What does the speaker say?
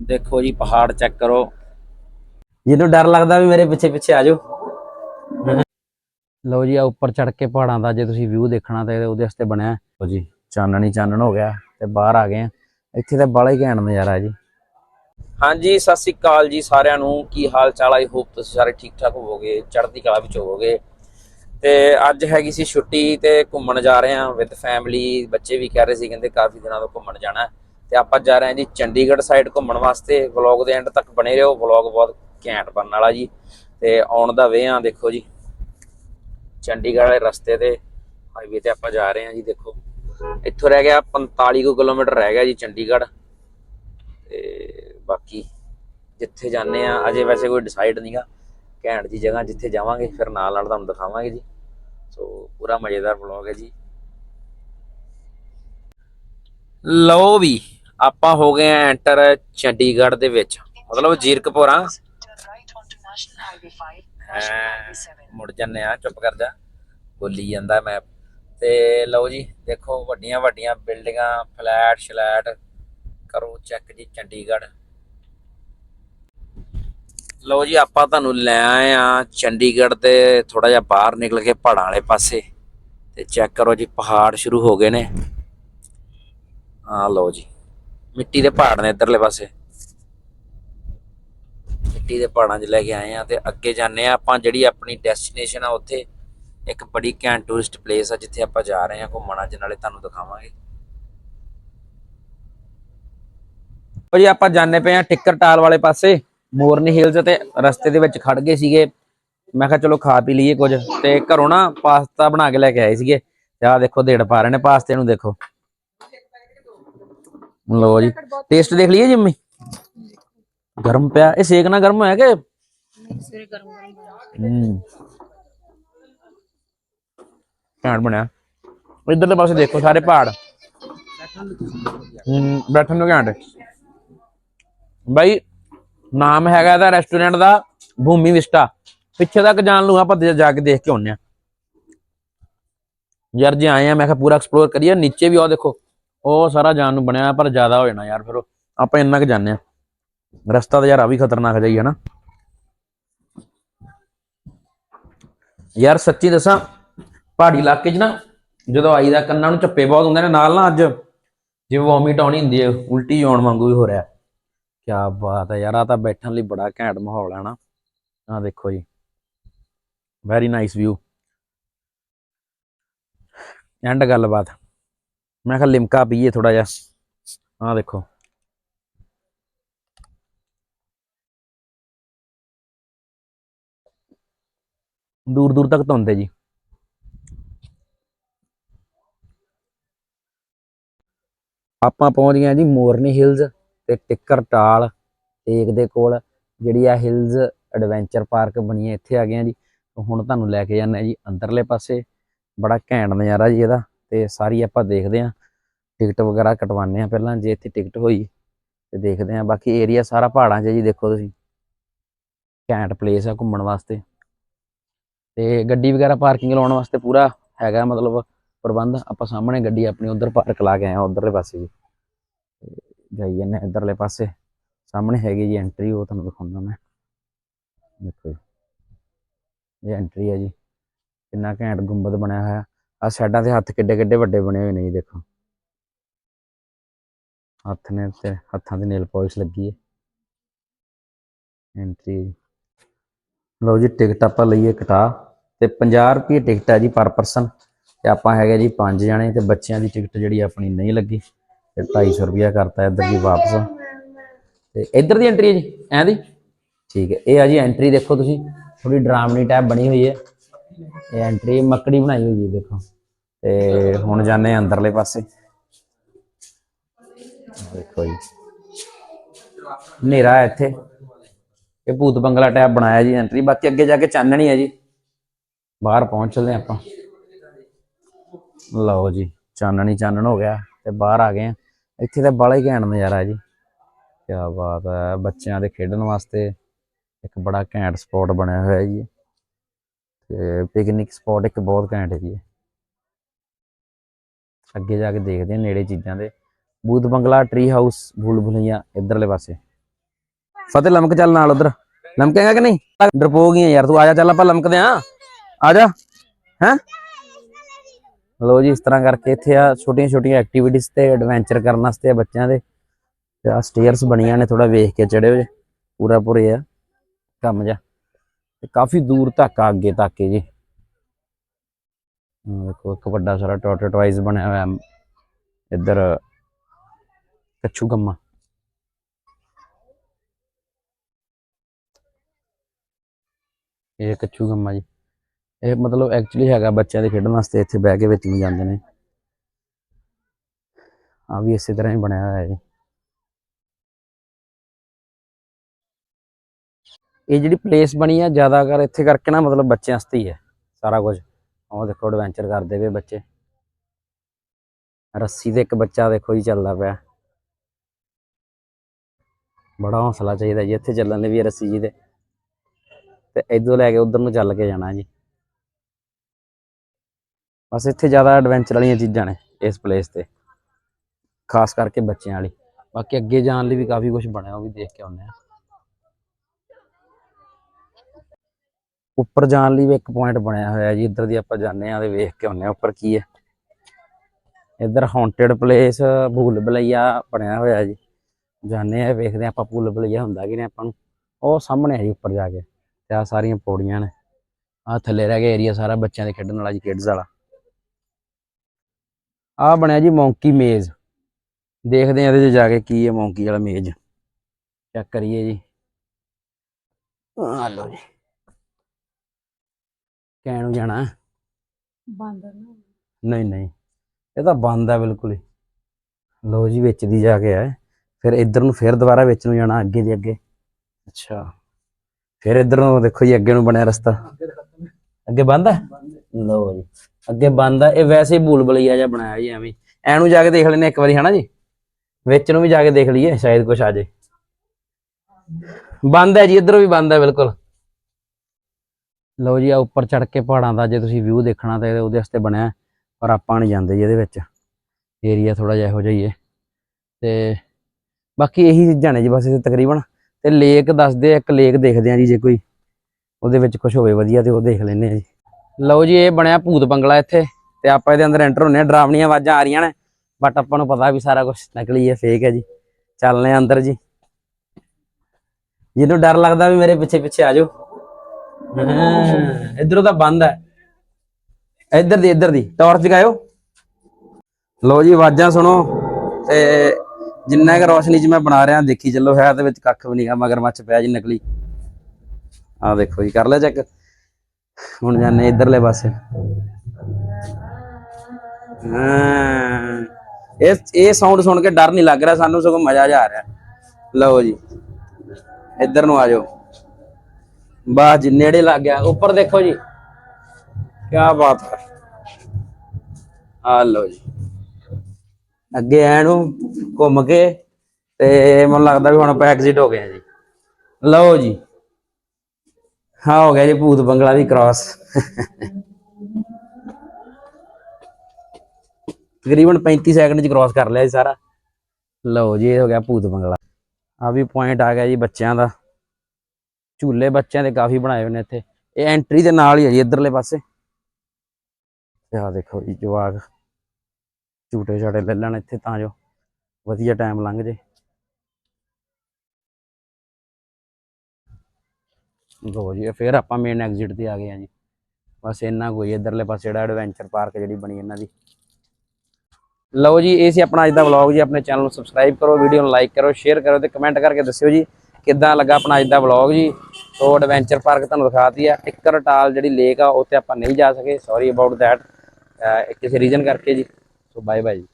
ਦੇਖੋ ਜੀ ਪਹਾੜ ਚੈੱਕ ਕਰੋ। ਜਿਹਨੂੰ ਡਰ ਲੱਗਦਾ ਵੀ ਮੇਰੇ ਪਿੱਛੇ ਪਿੱਛੇ ਆ ਜਾਓ। ਲਓ ਜੀ ਆ ਉੱਪਰ ਚੜ ਕੇ ਪਹਾੜਾਂ ਦਾ ਜੇ ਤੁਸੀਂ ਵਿਊ ਦੇਖਣਾ ਤਾਂ ਉਹਦੇ ਵਾਸਤੇ ਬਣਿਆ ਲਓ ਜੀ ਚਾਨਣੀ ਚਾਨਣ ਹੋ ਗਿਆ ਤੇ ਬਾਹਰ ਆ ਗਏ ਆ ਇੱਥੇ ਤਾਂ ਬੜਾ ਹੀ ਘੈਂਟ ਨਜ਼ਾਰਾ ਹੈ ਜੀ। ਹਾਂਜੀ ਸਤਿ ਸ੍ਰੀ ਅਕਾਲ ਜੀ ਸਾਰਿਆਂ ਨੂੰ। ਕੀ ਹਾਲ ਚਾਲ ਆਈ ਹੋਪ ਤੁਸੀਂ ਸਾਰੇ ਠੀਕ ਠਾਕ ਹੋਵੋਗੇ ਚੜ੍ਹਦੀ ਕਲਾ ਵਿੱਚ ਹੋਵੋਗੇ। ਤੇ ਅੱਜ ਹੈਗੀ ਸੀ ਛੁੱਟੀ ਤੇ ਘੁੰਮਣ ਜਾ ਰਹੇ ਹਾਂ ਵਿਦ ਫੈਮਿਲੀ ਬੱਚੇ ਵੀ ਕਹਿ ਰਹੇ ਸੀ ਕਹਿੰਦੇ ਕਾਫੀ ਦਿਨਾਂ ਤੋਂ ਘੁੰਮਣ ਜਾਣਾ ਹੈ। ਤੇ ਆਪਾਂ ਜਾ ਰਹੇ ਹਾਂ ਜੀ ਚੰਡੀਗੜ੍ਹ ਸਾਈਡ ਘੁੰਮਣ ਵਾਸਤੇ। ਵਲੌਗ ਦੇ ਐਂਡ ਤੱਕ ਬਣੇ ਰਹੋ। ਵਲੌਗ ਬਹੁਤ ਘੈਂਟ ਬਣਨ ਵਾਲਾ ਜੀ। ਤੇ ਆਉਣ ਦਾ ਵੇ ਆ, ਦੇਖੋ ਜੀ। ਚੰਡੀਗੜ੍ਹ ਵਾਲੇ ਰਸਤੇ ਤੇ ਹਾਈਵੇ ਤੇ ਆਪਾਂ ਜਾ ਰਹੇ ਹਾਂ ਜੀ, ਦੇਖੋ। ਇੱਥੋਂ ਰਹਿ ਗਿਆ 45 ਕੁ ਕਿਲੋਮੀਟਰ ਰਹਿ ਗਿਆ ਜੀ ਚੰਡੀਗੜ੍ਹ। ਤੇ ਬਾਕੀ ਜਿੱਥੇ ਜਾਂਦੇ ਆ ਅਜੇ ਵੈਸੇ ਕੋਈ ਡਿਸਾਈਡ ਨਹੀਂਗਾ ਘੈਂਟ ਜੀ ਜਗ੍ਹਾ, ਜਿੱਥੇ ਜਾਵਾਂਗੇ ਫਿਰ ਨਾਲ ਨਾਲ ਤੁਹਾਨੂੰ ਦਿਖਾਵਾਂਗੇ ਜੀ। ਸੋ ਪੂਰਾ ਮਜ਼ੇਦਾਰ ਵਲੌਗ ਹੈ ਜੀ। ਲਓ ਵੀ ਆਪਾਂ ਹੋ ਗਏ ਆ ਐਂਟਰ ਚੰਡੀਗੜ੍ਹ ਦੇ ਵਿੱਚ। ਮਤਲਬ ਜੀਰਕਪੁਰਾ ਮੁੜ ਜੰਨੇ ਆ, ਚੁੱਪ ਕਰ ਜਾ। ਬੋਲੀ ਜਾਂਦਾ ਮੈਪ ਤੇ ਲਓ ਜੀ, ਦੇਖੋ ਵੱਡੀਆਂ ਵੱਡੀਆਂ ਬਿਲਡਿੰਗਾਂ, ਫਲੈਟ ਸ਼ਲੈਟ। ਕਰੋ ਚੈੱਕ ਜੀ ਚੰਡੀਗੜ੍ਹ। ਲਓ ਜੀ, ਆਪਾਂ ਤੁਹਾਨੂੰ ਲੈ ਆਏ ਆ ਚੰਡੀਗੜ੍ਹ ਤੇ ਥੋੜਾ ਜਿਹਾ ਬਾਹਰ ਨਿਕਲ ਕੇ ਪਹਾੜਾਂ ਵਾਲੇ ਪਾਸੇ। ਤੇ ਚੈੱਕ ਕਰੋ ਜੀ, ਪਹਾੜ ਸ਼ੁਰੂ ਹੋ ਗਏ ਨੇ। ਆ ਲਓ ਜੀ। ਮਿੱਟੀ ਦੇ ਪਹਾੜ ਨੇ ਇੱਧਰਲੇ ਪਾਸੇ। ਮਿੱਟੀ ਦੇ ਪਹਾੜਾਂ 'ਚ ਲੈ ਕੇ ਆਏ ਆ ਤੇ ਅੱਗੇ ਜਾਂਦੇ ਆ ਆਪਾਂ ਜਿਹੜੀ ਆਪਣੀ ਡੈਸਟੀਨੇਸ਼ਨ ਆ ਉੱਥੇ। ਇੱਕ ਬੜੀ ਘੈਂਟ ਟੂਰਿਸਟ ਪਲੇਸ ਆ ਜਿੱਥੇ ਆਪਾਂ ਜਾ ਰਹੇ ਆ ਘੁੰਮਣ ਅੱਜ, ਨਾਲੇ ਤੁਹਾਨੂੰ ਦਿਖਾਵਾਂਗੇ। ਭਾਜੀ ਆਪਾਂ ਜਾਣੇ ਪਏ ਆ ਟਿੱਕਰਟਾਲ ਵਾਲੇ ਪਾਸੇ, ਮੋਰਨੀ ਹਿਲਸ ਤੇ ਰਸਤੇ ਦੇ ਵਿੱਚ ਖੜ ਗਏ ਸੀਗੇ। ਮੈਂ ਕਿਹਾ ਚਲੋ ਖਾ ਪੀ ਲਈਏ ਕੁਝ। ਤੇ ਘਰੋਂ ਨਾ ਪਾਸਤਾ ਬਣਾ ਕੇ ਲੈ ਕੇ ਆਏ ਸੀਗੇ। ਤੇ ਆਹ ਦੇਖੋ, ਦੇੜ ਪਾ ਰਹੇ ਨੇ, ਪਾਸਤੇ ਨੂੰ ਦੇਖੋ। ਲਓ ਜੀ। ਟੇਸਟ ਦੇਖ ਲਈਏ ਜਿੰਮੀ? ਗਰਮ ਪਿਆ। ਇਹ ਸੇਕ ਨਾ ਗਰਮ ਹੋਇਆ ਕਿ? ਹੂੰ। ਘੈਂਟ ਬਣਿਆ। ਇਧਰਲੇ ਪਾਸੇ ਦੇਖੋ ਸਾਰੇ ਪਹਾੜ। ਹੂੰ ਬੈਠਣ ਨੂੰ ਘੈਂਟ। ਬਾਈ ਨਾਮ ਹੈਗਾ ਇਹਦਾ ਰੈਸਟੋਰੈਂਟ ਦਾ ਭੂਮੀ ਵਿਸਟਾ। ਪਿੱਛੇ ਤੱਕ ਜਾਣ ਨੂੰ ਆਪਾਂ ਦੇ- ਜਾ ਕੇ ਦੇਖ ਕੇ ਆਉਂਦੇ ਆ ਯਾਰ ਜੇ ਆਏ ਆ ਮੈਂ ਕਿਹਾ ਪੂਰਾ ਐਕਸਪਲੋਰ ਕਰੀਏ। ਨੀਚੇ ਵੀ ਉਹ ਦੇਖੋ। ਉਹ ਸਾਰਾ ਜਾਣ ਨੂੰ ਬਣਿਆ ਪਰ ਜ਼ਿਆਦਾ ਹੋ ਜਾਣਾ ਯਾਰ, ਫਿਰ ਉਹ ਆਪਾਂ ਇੰਨਾ ਕੁ ਜਾਂਦੇ ਆ ਰਸਤਾ ਤਾਂ ਯਾਰ ਆ ਵੀ ਖਤਰਨਾਕ ਜਾਈ ਹੈ ਨਾ। ਯਾਰ ਸੱਚੀ ਦੱਸਾਂ, ਪਹਾੜੀ ਇਲਾਕੇ 'ਚ ਨਾ ਜਦੋਂ ਆਈਦਾ ਕੰਨਾਂ ਨੂੰ ਝੱਪੇ ਬਹੁਤ ਹੁੰਦੇ ਨੇ, ਨਾਲ ਨਾ ਅੱਜ ਜਿਵੇਂ ਵੋਮਿਟ ਆਉਣੀ ਹੁੰਦੀ ਹੈ, ਉਲਟੀ ਆਉਣ ਵਾਂਗੂ ਵੀ ਹੋ ਰਿਹਾ। ਕੀ ਬਾਤ ਹੈ ਯਾਰ ਆ ਤਾਂ ਬੈਠਣ ਲਈ ਬੜਾ ਘੈਂਟ ਮਾਹੌਲ ਹੈ ਨਾ। ਆ ਦੇਖੋ ਜੀ ਵੈਰੀ ਨਾਈਸ ਵਿਊ ਐਂਡ ਗੱਲਬਾਤ। ਮੈਂ ਕਿਹਾ ਲਿਮਕਾ ਪੀਏ ਥੋੜਾ ਜਿਹਾ। ਆ ਦੇਖੋ। ਦੂਰ ਦੂਰ ਤੱਕ ਧੁੰਦ ਜੀ। ਆਪਾਂ ਪਹੁੰਚ ਗਏ ਹਾਂ ਜੀ ਮੋਰਨੀ ਹਿਲਜ਼ ਤੇ ਟਿੱਕਰ ਟਾਲ ਟੇਕ ਦੇ ਕੋਲ, ਜਿਹੜੀ ਆ ਹਿਲਜ਼ ਐਡਵੈਂਚਰ ਪਾਰਕ ਬਣੀ ਹੈ, ਇੱਥੇ ਆ ਗਏ ਆ ਜੀ। ਹੁਣ ਤੁਹਾਨੂੰ ਲੈ ਕੇ ਜਾਂਦੇ ਆ ਜੀ ਅੰਦਰਲੇ ਪਾਸੇ। ਬੜਾ ਘੈਂਟ ਨਜ਼ਾਰਾ ਜੀ ਇਹਦਾ। ਤੇ ਸਾਰੀ ਆਪਾਂ ਦੇਖਦੇ ਆ ਟਿਕਟ ਵਗੈਰਾ ਕਟਵਾਉਂਦੇ ਆ ਪਹਿਲਾਂ, ਜੇ ਇੱਥੇ ਟਿਕਟ ਹੋਈ ਤੇ ਦੇਖਦੇ ਆ ਬਾਕੀ ਏਰੀਆ ਸਾਰਾ ਪਹਾੜਾਂ 'ਚ ਜੀ, ਦੇਖੋ ਤੁਸੀਂ। ਘੈਂਟ ਪਲੇਸ ਆ ਘੁੰਮਣ ਵਾਸਤੇ। ਤੇ ਗੱਡੀ ਵਗੈਰਾ ਪਾਰਕਿੰਗ ਲਾਉਣ ਵਾਸਤੇ ਪੂਰਾ ਹੈਗਾ ਮਤਲਬ ਪ੍ਰਬੰਧ। ਆਪਾਂ ਸਾਹਮਣੇ ਗੱਡੀ ਆਪਣੀ ਉਧਰ ਪਾਰਕ ਲਾ ਕੇ ਆਏ ਆ ਉਧਰਲੇ ਪਾਸੇ ਜੀ। ਜਾਈ ਜਾਂਦੇ ਹਾਂ ਇੱਧਰਲੇ ਪਾਸੇ। ਸਾਹਮਣੇ ਹੈਗੀ ਜੀ ਐਂਟਰੀ ਉਹ ਤੁਹਾਨੂੰ ਦਿਖਾਉਂਦਾ ਮੈਂ। ਦੇਖੋ ਜੀ। ਇਹ ਐਂਟਰੀ ਹੈ ਜੀ। ਕਿੰਨਾ ਘੈਂਟ ਗੁੰਬਦ ਬਣਿਆ ਹੋਇਆ। ਆ ਸਾਈਡਾਂ ਤੇ ਹੱਥ ਕਿੱਡੇ ਕਿੱਡੇ ਵੱਡੇ ਬਣੇ ਹੋਏ ਨੇ ਜੀ, ਦੇਖੋ। ਹੱਥ ਨੇ ਤੇ ਹੱਥਾਂ ਤੇ ਨੇਲ ਪਾਲਿਸ਼ ਲੱਗੀ ਹੈ। ਐਂਟਰੀ ਲਓ ਜੀ, ਟਿਕਟ ਆਪਾਂ ਲਈਏ ਕਟਾ ਤੇ। 50 ਰੁਪਏ ਟਿਕਟ ਹੈ ਜੀ ਪਰ ਪਰਸਨ। ਤੇ ਆਪਾਂ ਹੈਗੇ ਜੀ ਪੰਜ ਜਣੇ ਤੇ ਬੱਚਿਆਂ ਦੀ ਟਿਕਟ ਜਿਹੜੀ ਆਪਣੀ ਨਹੀਂ ਲੱਗੀ। ਤੇ 250 ਰੁਪਿਆ ਕਰਤਾ ਇੱਧਰ ਦੀ ਵਾਪਸ। ਤੇ ਇੱਧਰ ਦੀ ਐਂਟਰੀ ਹੈ ਜੀ, ਐਂ ਦੀ? ਠੀਕ ਹੈ, ਇਹ ਆ ਜੀ ਐਂਟਰੀ ਦੇਖੋ ਤੁਸੀਂ। ਥੋੜੀ ਡਰਾਮਣੀ ਟੈਬ ਬਣੀ ਹੋਈ ਹੈ। ਇਹ ਐਂਟਰੀ ਮੱਕੜੀ ਬਣਾਈ ਹੋਈ ਹੈ ਦੇਖੋ। ਤੇ ਹੁਣ ਜਾਂਦੇ ਅੰਦਰਲੇ ਪਾਸੇ। ਦੇਖੋ ਜੀ। ਹਨੇਰਾ ਇੱਥੇ। ਇਹ ਭੂਤ ਬੰਗਲਾ ਟੈਬ ਬਣਾਇਆ ਜੀ ਐਂਟਰੀ ਬਾਕੀ ਅੱਗੇ ਜਾ ਕੇ ਚਾਨਣੀ ਹੈ ਜੀ। ਬਾਹਰ ਪਹੁੰਚ ਚਲੇ ਆਪਾਂ। ਲਓ ਜੀ, ਚਾਨਣੀ ਚਾਨਣ ਹੋ ਗਿਆ ਤੇ ਬਾਹਰ ਆ ਗਏ ਆ ਇੱਥੇ ਤਾਂ ਬੜਾ ਹੀ ਘੈਂਟ ਨਜ਼ਾਰਾ ਜੀ। ਕੀ ਬਾਤ ਹੈ, ਬੱਚਿਆਂ ਦੇ ਖੇਡਣ ਵਾਸਤੇ ਇੱਕ ਬੜਾ ਘੈਂਟ ਸਪੌਟ ਬਣਿਆ ਹੋਇਆ ਜੀ। ਤੇ ਪਿਕਨਿਕ ਸਪੌਟ ਇੱਕ ਬਹੁਤ ਘੈਂਟ ਹੈ। ਜੀ ਅੱਗੇ ਜਾ ਕੇ ਦੇਖਦੇ ਹਾਂ ਨੇੜੇ ਚੀਜ਼ਾਂ ਦੇ। ਬੂਤ ਬੰਗਲਾ ਟਰੀ ਹਾਊਸ ਭੂਲ ਭੁਲਈਆ ਇਧਰਲੇ ਪਾਸੇ। ਫਤਿਹ, ਲਮਕ ਚੱਲ ਨਾਲ ਉਧਰ। ਲਮਕੇਗਾ ਕਿ ਨਹੀਂ? ਡਰਪੋਕ ਹੀ ਆ ਯਾਰ, ਤੂੰ ਆ ਜਾ, ਚੱਲ ਆਪਾਂ ਲਮਕਦੇ ਆ ਆ ਜਾ। ਹੈ? ਲੋ ਜੀ, ਇਸ ਤਰ੍ਹਾਂ ਕਰਕੇ ਇੱਥੇ ਆ ਛੋਟੀਆਂ ਛੋਟੀਆਂ ਐਕਟੀਵਿਟੀਜ਼ ਤੇ ਐਡਵੈਂਚਰ ਕਰਨ ਵਾਸਤੇ ਬੱਚਿਆਂ ਦੇ। ਤੇ ਆ ਸਟੇਅਰਸ ਬਣੀਆਂ ਨੇ ਥੋੜਾ ਵੇਖ ਕੇ ਚੜਿਓ ਜੇ। ਪੂਰਾ ਪੂਰੇ ਆ। ਕੰਮ ਜਾ। ਤੇ ਕਾਫੀ ਦੂਰ ਤੱਕ ਆ ਅੱਗੇ ਤੱਕ ਹੈ ਜੀ। ਦੇਖੋ ਇੱਕ ਵੱਡਾ ਸਾਰਾ ਟੋਟਰ ਟਵਾਈਜ਼ ਬਣਿਆ ਹੋਇਆ। ਇੱਧਰ ਕੱਛੂ ਗੰਮਾ। ਇਹ ਕੱਛੂ ਗੰਮਾ ਜੀ। ਇਹ ਮਤਲਬ ਐਕਚੁਅਲੀ ਹੈਗਾ ਬੱਚਿਆਂ ਦੇ ਖੇਡਣ ਵਾਸਤੇ, ਇੱਥੇ ਬਹਿ ਕੇ ਵਿੱਚ ਨੂੰ ਜਾਂਦੇ ਨੇ। ਆ ਵੀ ਇਸੇ ਤਰ੍ਹਾਂ ਹੀ ਬਣਿਆ ਹੋਇਆ ਹੈ ਜੀ। ਇਹ ਜਿਹੜੀ ਪਲੇਸ ਬਣੀ ਆ, ਜ਼ਿਆਦਾਤਰ ਇੱਥੇ ਕਰਕੇ ਨਾ ਮਤਲਬ ਬੱਚਿਆਂ ਵਾਸਤੇ ਹੀ ਹੈ ਸਾਰਾ ਕੁਝ। ਉਹ ਦੇਖੋ ਐਡਵੈਂਚਰ ਕਰਦੇ ਵੇ ਬੱਚੇ। ਰੱਸੀ ਤੇ ਇੱਕ ਬੱਚਾ ਦੇਖੋ ਜੀ ਚੱਲਦਾ ਪਿਆ। ਬੜਾ ਹੌਸਲਾ ਚਾਹੀਦਾ ਜੀ, ਇੱਥੇ ਚੱਲਣ ਲਈ ਵੀ ਰੱਸੀ ਜੀ ਦੇ। ਤੇ ਇਧਰੋਂ ਲੈ ਕੇ ਉਧਰ ਨੂੰ ਚੱਲ ਕੇ ਜਾਣਾ ਜੀ। ਬਸ ਇੱਥੇ ਜ਼ਿਆਦਾ ਐਡਵੈਂਚਰ ਵਾਲੀਆਂ ਚੀਜ਼ਾਂ ਨੇ ਇਸ ਪਲੇਸ ਤੇ, ਖਾਸ ਕਰਕੇ ਬੱਚਿਆਂ ਵਾਲੀ। ਬਾਕੀ ਅੱਗੇ ਜਾਣ ਲਈ ਵੀ ਕਾਫੀ ਕੁਝ ਬਣਿਆ, ਉਹ ਵੀ ਦੇਖ ਕੇ ਆਉਂਦੇ ਆ ਉੱਪਰ ਜਾਣ ਲਈ ਵੀ ਇੱਕ ਪੁਆਇੰਟ ਬਣਿਆ ਹੋਇਆ ਜੀ, ਇੱਧਰ ਦੀ ਆਪਾਂ ਜਾਂਦੇ ਆ ਤੇ ਵੇਖ ਕੇ ਆਉਂਦੇ ਆ ਉੱਪਰ ਕੀ ਹੈ। ਇੱਧਰ ਹੌਂਟਡ ਪਲੇਸ ਭੂਲ ਭੁਲਈਆ ਬਣਿਆ ਹੋਇਆ ਜੀ। ਜਾਂਦੇ ਆ ਵੇਖਦੇ ਆਪਾਂ ਭੂਲ ਭੁਲਈਆ ਹੁੰਦਾ ਕਿ ਨਹੀਂ ਆਪਾਂ ਨੂੰ। ਉਹ ਸਾਹਮਣੇ ਹੈ ਜੀ ਉੱਪਰ ਜਾ ਕੇ ਤੇ ਆ ਸਾਰੀਆਂ ਪੌੜੀਆਂ ਨੇ। ਆ ਥੱਲੇ ਰਹਿ ਗਿਆ ਏਰੀਆ ਸਾਰਾ ਬੱਚਿਆਂ ਦੇ ਖੇਡਣ ਵਾਲਾ ਜੀ ਕਿਡਜ਼ ਵਾਲਾ। ਆ ਬਣਿਆ ਜੀ ਮੌਂਕੀ ਮੇਜ਼ ਦੇਖਦੇ ਆ ਇਹਦੇ 'ਚ ਜਾ ਕੇ ਕੀ ਹੈ ਮੌਂਕੀ ਵਾਲਾ ਮੇਜ਼ ਚੈੱਕ ਕਰੀਏ ਜੀ। ਆ ਲਓ ਜੀ। ਕਹਿਣ ਨੂੰ ਜਾਣਾ। ਬਾਂਦਰ ਨਾ ਨਹੀਂ ਨਹੀਂ। ਇਹ ਤਾਂ ਬੰਦ ਹੈ ਬਿਲਕੁਲ ਹੀ। ਲੋ ਜੀ ਵਿੱਚ ਦੀ ਜਾ ਕੇ ਆਏ ਫਿਰ ਇੱਧਰ ਨੂੰ ਫਿਰ ਦੁਬਾਰਾ ਵਿੱਚ ਨੂੰ ਜਾਣਾ ਅੱਗੇ ਦੀ ਅੱਗੇ। ਅੱਛਾ। ਫਿਰ ਇੱਧਰ ਨੂੰ ਦੇਖੋ ਜੀ ਅੱਗੇ ਨੂੰ ਬਣਿਆ ਰਸਤਾ। ਅੱਗੇ ਬੰਦ ਹੈ। ਲੋ ਜੀ। ਅੱਗੇ ਬੰਦ ਹੈ ਇਹ ਵੈਸੇ ਹੀ ਭੂਲ ਭੁਲਈਆ ਜਿਹਾ ਬਣਾਇਆ ਜੀ ਐਵੇਂ ਐਨੂੰ ਜਾ ਕੇ ਦੇਖ ਲੈਨੇ ਇੱਕ ਵਾਰੀ ਹਨਾ ਜੀ? ਵਿੱਚ ਨੂੰ ਵੀ ਜਾ ਕੇ ਦੇਖ ਲਈਏ ਸ਼ਾਇਦ ਕੁਝ ਆ ਜੇ। ਬੰਦ ਹੈ ਜੀ ਇੱਧਰੋਂ ਵੀ ਬੰਦ ਹੈ ਬਿਲਕੁਲ। ਲਓ ਜੀ ਆ ਉੱਪਰ ਚੜ ਕੇ ਪਹਾੜਾਂ ਦਾ ਜੇ ਤੁਸੀਂ ਵਿਊ ਦੇਖਣਾ ਤਾਂ ਉਹਦੇ ਵਾਸਤੇ ਬਣਿਆ ਪਰ ਆਪਾਂ ਨਹੀਂ ਜਾਂਦੇ ਜੀ ਇਹਦੇ ਵਿੱਚ। ਏਰੀਆ ਥੋੜਾ ਜਿਹਾ ਇਹੋ ਜਿਹਾ ਹੀ ਹੈ। ਤੇ ਬਾਕੀ ਇਹੀ ਚੀਜ਼ਾਂ ਨੇ ਜੀ, ਬਸ ਇਹ ਤਕਰੀਬਨ। ਤੇ ਲੇਕ ਦੱਸਦੇ ਆ, ਇੱਕ ਲੇਕ ਦੇਖਦੇ ਆ ਜੀ, ਜੇ ਕੋਈ ਉਹਦੇ ਵਿੱਚ ਕੁਝ ਹੋਵੇ ਵਧੀਆ ਤੇ ਉਹ ਦੇਖ ਲੈਨੇ ਆ ਜੀ। ਲਓ ਜੀ, ਇਹ ਬਣਿਆ ਭੂਤ ਬੰਗਲਾ ਇੱਥੇ। ਤੇ ਆਪਾਂ ਇਹਦੇ ਅੰਦਰ ਐਂਟਰ ਹੁੰਨੇ ਆ, ਡਰਾਵਣੀਆਂ ਆਵਾਜ਼ਾਂ ਆ ਰਹੀਆਂ ਨੇ ਬਟ ਆਪਾਂ ਨੂੰ ਪਤਾ ਵੀ ਸਾਰਾ ਕੁਝ ਨਕਲੀ ਹੈ ਫੇਕ ਹੈ ਜੀ। ਚੱਲਨੇ ਆ ਅੰਦਰ ਜੀ। ਜਿਹਨੂੰ ਡਰ ਲੱਗਦਾ ਵੀ ਮੇਰੇ ਪਿੱਛੇ ਪਿੱਛੇ ਆ ਜਾਓ। ਹਾਂ, ਇੱਧਰੋਂ ਤਾਂ ਬੰਦ ਹੈ। ਇਧਰ ਦੀ ਇਧਰ ਦੀ। ਟਾਰਚ ਜਗਾਇਓ। ਲਓ ਜੀ ਆਵਾਜ਼ਾਂ ਸੁਣੋ। ਤੇ ਜਿੰਨਾ ਕਿ ਰੋਸ਼ਨੀ 'ਚ ਮੈਂ ਬਣਾ ਰਿਹਾ ਦੇਖੀ ਚੱਲੋ ਹੈ ਤੇ ਵਿੱਚ ਕੱਖ ਵੀ ਨਹੀਂਗਾ ਮਗਰਮੱਛ ਪਿਆ ਜੀ ਨਕਲੀ। ਆਹ ਦੇਖੋ ਜੀ ਕਰ ਲਿਆ ਚੈੱਕ। ਹੁਣ ਜਾਨੇ ਇੱਧਰਲੇ ਪਾਸੇ। ਹਾਂ। ਇਹ ਇਹ ਸਾਊਂਡ ਸੁਣ ਕੇ ਡਰ ਨਹੀਂ ਲੱਗ ਰਿਹਾ ਸਾਨੂੰ ਸਗੋਂ ਮਜ਼ਾ ਜਾ ਆ ਰਿਹਾ। ਲਓ ਜੀ ਇੱਧਰ ਨੂੰ ਆ ਜਾਓ। ਬਸ ਜੀ, ਨੇੜੇ ਲੱਗ ਗਿਆ। ਉੱਪਰ ਦੇਖੋ ਜੀ। ਕੀ ਬਾਤ ਹੈ। ਆ ਲਓ ਜੀ। ਅੱਗੇ ਐ ਨੂੰ ਘੁੰਮ ਕੇ ਤੇ ਮੈਨੂੰ ਲੱਗਦਾ ਵੀ ਹੁਣ ਆਪਾਂ ਐਗਜ਼ਿਟ ਹੋ ਗਏ ਜੀ। ਲਓ ਜੀ। ਹਾਂ ਹੋ ਗਿਆ ਜੀ ਭੂਤ ਬੰਗਲਾ ਵੀ ਕ੍ਰਾਸ ਤਕਰੀਬਨ 35 ਸੈਕਿੰਡ ਚ ਕ੍ਰਾਸ ਕਰ ਲਿਆ ਜੀ ਸਾਰਾ। ਲਓ ਜੀ, ਇਹ ਹੋ ਗਿਆ ਭੂਤ ਬੰਗਲਾ। ਆ ਵੀ ਪੁਆਇੰਟ ਆ ਗਿਆ ਜੀ ਬੱਚਿਆਂ ਦਾ। ਝੂਲੇ ਬੱਚਿਆਂ ਦੇ ਕਾਫੀ ਬਣਾਏ ਹੋਏ ਨੇ ਇੱਥੇ। ਇਹ ਐਂਟਰੀ ਦੇ ਨਾਲ ਹੀ ਹੈ ਜੀ, ਇਧਰਲੇ ਪਾਸੇ। ਤੇ ਆਹ ਦੇਖੋ ਜੀ, ਜਵਾਕ ਝੂਟੇ ਛਾਟੇ ਲੈ ਲੈਣ ਇੱਥੇ ਤਾਂ ਜੋ ਵਧੀਆ ਟਾਈਮ ਲੰਘ ਜੇ। ਲੋ ਜੀ ਫਿਰ ਆਪਾਂ ਮੇਨ ਐਗਜ਼ਿਟ ਤੇ ਆ ਗਏ ਆ ਜੀ। ਬਸ ਇੰਨਾ ਕੋਈ ਇਧਰਲੇ ਪਾਸੇ ਜਿਹੜਾ ਐਡਵੈਂਚਰ ਪਾਰਕ ਜਿਹੜੀ ਬਣੀ ਇਹਨਾਂ ਦੀ। ਲਓ ਜੀ, ਇਹ ਸੀ ਆਪਣਾ ਅੱਜ ਦਾ ਵਲੌਗ ਜੀ। ਆਪਣੇ ਚੈਨਲ ਨੂੰ ਸਬਸਕ੍ਰਾਈਬ ਕਰੋ ਵੀਡੀਓ ਨੂੰ ਲਾਈਕ ਕਰੋ ਸ਼ੇਅਰ ਕਰੋ ਤੇ ਕਮੈਂਟ ਕਰਕੇ ਦੱਸਿਓ ਜੀ। ਕਿੱਦਾਂ ਲੱਗਾ ਆਪਣਾ ਅੱਜ ਦਾ ਵਲੌਗ ਜੀ? ਸੋ ਐਡਵੈਂਚਰ ਪਾਰਕ ਤੁਹਾਨੂੰ ਦਿਖਾਤੀ ਆ। ਇੱਕ ਰਟਾਲ ਜਿਹੜੀ ਲੇਕ ਆ, ਉੱਥੇ ਆਪਾਂ ਨਹੀਂ ਜਾ ਸਕੇ। ਸੌਰੀ ਅਬਾਊਟ ਥੈਟ ਕਿਸੇ ਰੀਜ਼ਨ ਕਰਕੇ ਜੀ। ਸੋ ਬਾਏ ਬਾਏ ਜੀ।